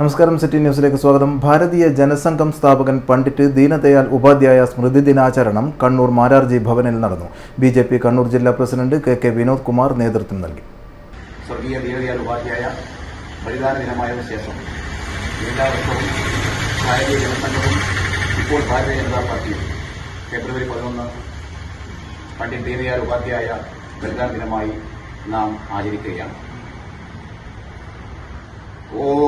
നമസ്കാരം സിറ്റി ന്യൂസിലേക്ക് സ്വാഗതം. ഭാരതീയ ജനസംഘം സ്ഥാപകൻ പണ്ഡിറ്റ് ദീനദയാൽ ഉപാധ്യായ സ്മൃതി ദിനാചരണം കണ്ണൂർ മാരാർജി ഭവനിൽ നടന്നു. ബി ജെ പി കണ്ണൂർ ജില്ലാ president K K Vinod Kumar നേതൃത്വം നൽകി. സ്വർഗീയ ദീനദയാൽ ഉപാധ്യായ ബലിദാന ദിനമായതിനു ശേഷം എല്ലാ വർഷവും ഭാരതീയ ജനസംഘവും ഇപ്പോൾ ഭാരതീയ ജനതാ പാർട്ടിയും ഫെബ്രുവരി പതിനൊന്ന് പണ്ഡിറ്റ് ദീനദയാൽ ഉപാധ്യായ ബലിദാന ദിനമായി നാം ആചരിക്കുകയാണ്. ഓം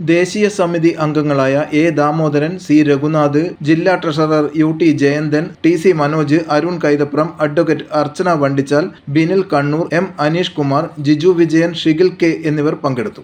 ദേശീയ സമിതി അംഗങ്ങളായ എ ദാമോദരൻ സി രഘുനാഥ് ജില്ലാ treasurer U T Jayanthan T C Manoj Arun Kaithapram advocate Archana Vandichal Binil Kannur M Aneesh Kumar Jiju Vijayan Shigil K എന്നിവർ പങ്കെടുത്തു.